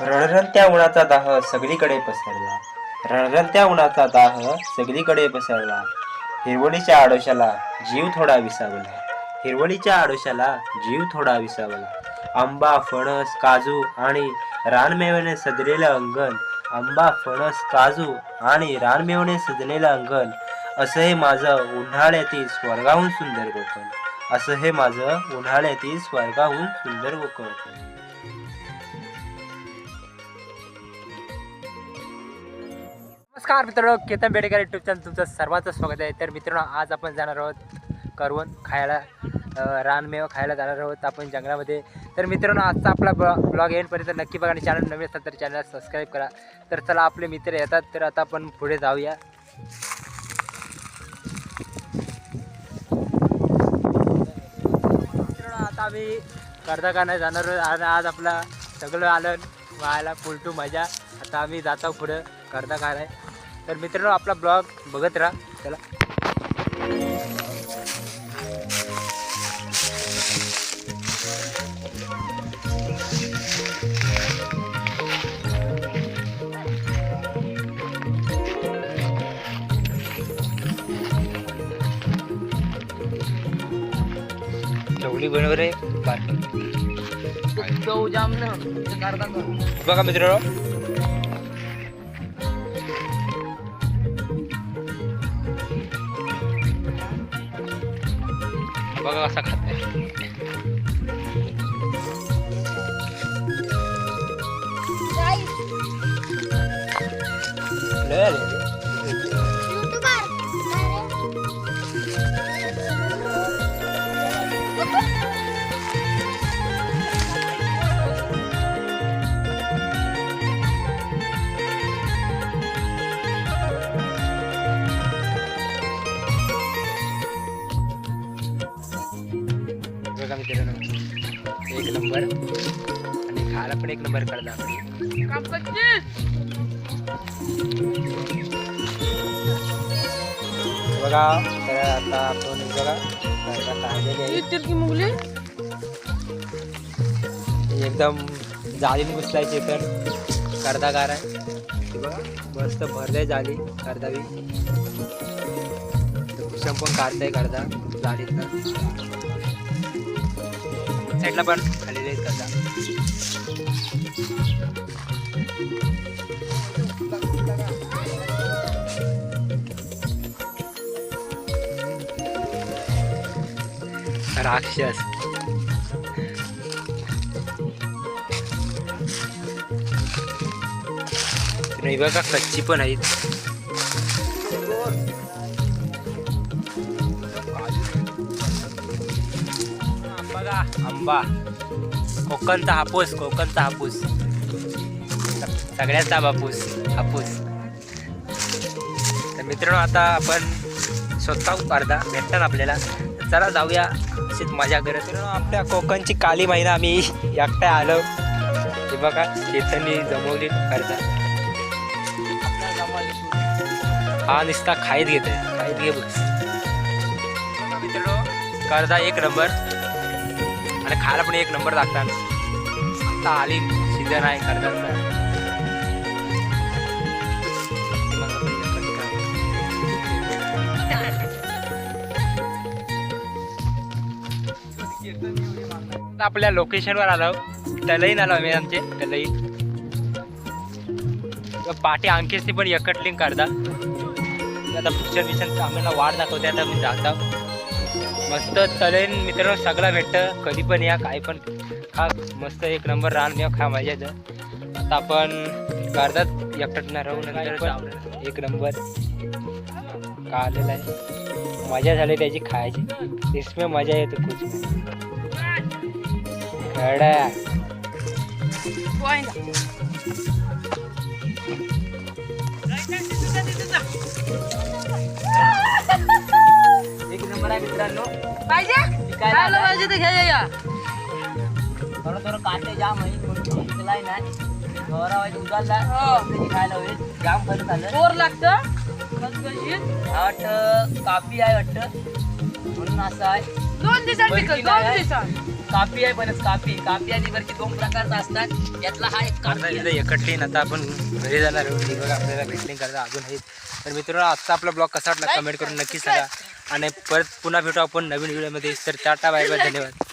रणरणत्या उन्हाचा दाह सगळीकडे पसरला. रणरणत्या उन्हाचा दाह सगळीकडे पसरला. हिरवळीच्या आडोशाला जीव थोडा विसावला. हिरवळीच्या आडोशाला जीव थोडा विसावला. आंबा फणस काजू आणि रानमेव्याने सजलेलं अंगण. आंबा फणस काजू आणि रानमेव्याने सजलेलं अंगण. असं हे माझं उन्हाळ्यातील स्वर्गाहून सुंदर कोकण असं हे माझं उन्हाळ्यातील स्वर्गाहून सुंदर कोकण नमस्कार मित्रांनो केतन बेडेकर युट्यूब चॅनल तुमचं सर्वांचं स्वागत आहे. तर मित्रांनो आज आपण जाणार आहोत करवण खायला रानमेव रानमेवा खायला जाणार आहोत आपण जंगलामध्ये. तर मित्रांनो आजचा आपला ब्लॉग येईपर्यंत नक्की बघा आणि चॅनल नवीन असतात तर चॅनलला सबस्क्राईब करा. तर चला आपले मित्र येतात. तर आता आपण पुढे जाऊया. मित्रांनो आता आम्ही कर्दाकाना जाणार आहोत. आणि आज आपला सगळं आलं व्हायला फुल टू मजा. आता आम्ही जातो पुढं करता काय नाही तर मित्रांनो आपला ब्लॉग बघत राहा. चला. चवली बरोबर आहे बारकी जाऊ जाम ना करता बघा मित्रांनो बघा कसा खात बघा मित्रांनो एक नंबर. आणि खायला पण एक नंबर करता बघा तर आता आपण बघा करला काढलेली आहे एकदम जाळीन घुसलायची तर. करदा गार आहे बघा मस्त भरले जाळी करदावी संपून काढताय करदा जाळीतनं. साईडला पण खाली आहेत कर्दा राक्षस. नाही बघा कच्ची पण आहेत. आंबा. कोकणचा हापूस कोकणचा हापूस. सगळ्यांचा बापूस हापूस. तर मित्रांनो आता आपण स्वतः अर्धा भेटतात आपल्याला. चला जाऊया अशीच मजा करत मित्रांनो, आपल्या कोकणची काली महिना आम्ही एकट्या आलो. हे बघा चेतननी जमवली करता हा नुसता खाईत घेत आहे खाईत घे बस. मित्रांनो कर्जा एक नंबर. आणि खायला पण एक नंबर लागतात. आता आली सीझन आहे कर्जाचा आता आपल्या लोकेशनवर आलो. तलईन आलो आम्ही आमचे तलई. पाठी अंकेशने पण एकटलिंग करतात. आता पिक्चर बिक्चर आम्हाला वाट दाखवते आता मी जाता. मस्त चलेन मित्रांनो सगळं भेटतं. कधी पण या काय पण खा. मस्त एक नंबर रान खा मजा येतं. आता आपण कर्जात एकटणार राहू नंतर एक नंबर. का आलेला आहे? मजा झाली त्याची खायची. इसमें मजा येते खूप. गड्या मित्रांनो. पाहिजे? पाहिजे ते घ्या या थोडं थोडं काटे जाम आहे आठ हो. कापी आहे आहे. दोन कापी आहे कापी. कापी दोन प्रकारचा असतात. आपण घरी जाणार आपल्याला भेटलिंग करायचं अजून तर मित्रांनो आजचा आपला ब्लॉग कसा वाटला कमेंट करून नक्की सांगा. आणि परत पुन्हा भेटू आपण नवीन व्हिडिओमध्ये. तर टाटा बाय बाय धन्यवाद.